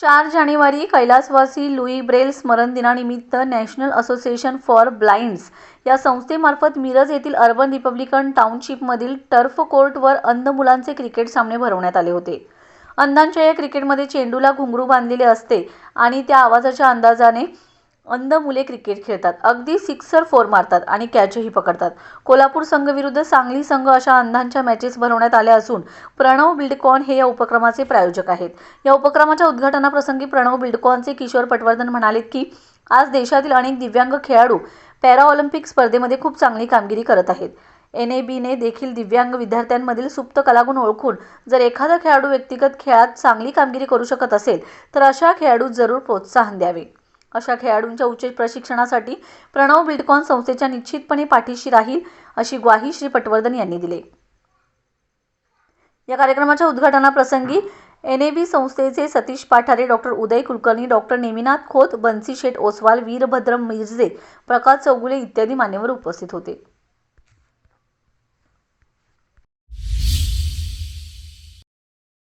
चार जानेवारी कैलासवासी Louis Braille स्मरण दिनानिमित्त नॅशनल असोसिएशन फॉर ब्लाइंड्स या संस्थेमार्फत मिरज येथील अर्बन रिपब्लिकन टाउनशिपमधील टर्फ कोर्टवर अंध मुलांचे क्रिकेट सामने भरवण्यात आले होते. अंधांच्या या क्रिकेटमध्ये चेंडूला घुंगरू बांधलेले असते आणि त्या आवाजाच्या अंदाजाने अंध मुले क्रिकेट खेळतात. अगदी सिक्सर फोर मारतात आणि कॅचही पकडतात. कोल्हापूर संघ विरुद्ध सांगली संघ अशा अंधांच्या मॅचेस भरवण्यात आल्या असून प्रणव बिल्डकॉन हे या उपक्रमाचे प्रायोजक आहेत. या उपक्रमाच्या उद्घाटनाप्रसंगी प्रणव बिल्डकॉनचे किशोर पटवर्धन म्हणाले की आज देशातील अनेक दिव्यांग खेळाडू पॅरा ऑलिम्पिक स्पर्धेमध्ये खूप चांगली कामगिरी करत आहेत. एन ए बीने देखील दिव्यांग विद्यार्थ्यांमधील सुप्त कलागुण ओळखून जर एखादा खेळाडू व्यक्तिगत खेळात चांगली कामगिरी करू शकत असेल तर अशा खेळाडू जरूर प्रोत्साहन द्यावे. अशा खेळाडूंच्या उच्च प्रशिक्षणासाठी प्रणव बिल्डकॉन संस्थेच्या निश्चितपणे पाठीशी राहील अशी ग्वाही श्री पटवर्धन यांनी दिली. या कार्यक्रमाच्या उद्घाटनाप्रसंगी एन ए बी संस्थेचे सतीश पाठारे डॉक्टर उदय कुलकर्णी डॉक्टर नेमिनाथ खोत बन्सी शेठ ओसवाल वीरभद्र मिरजे प्रकाश चौगुले इत्यादी मान्यवर उपस्थित होते.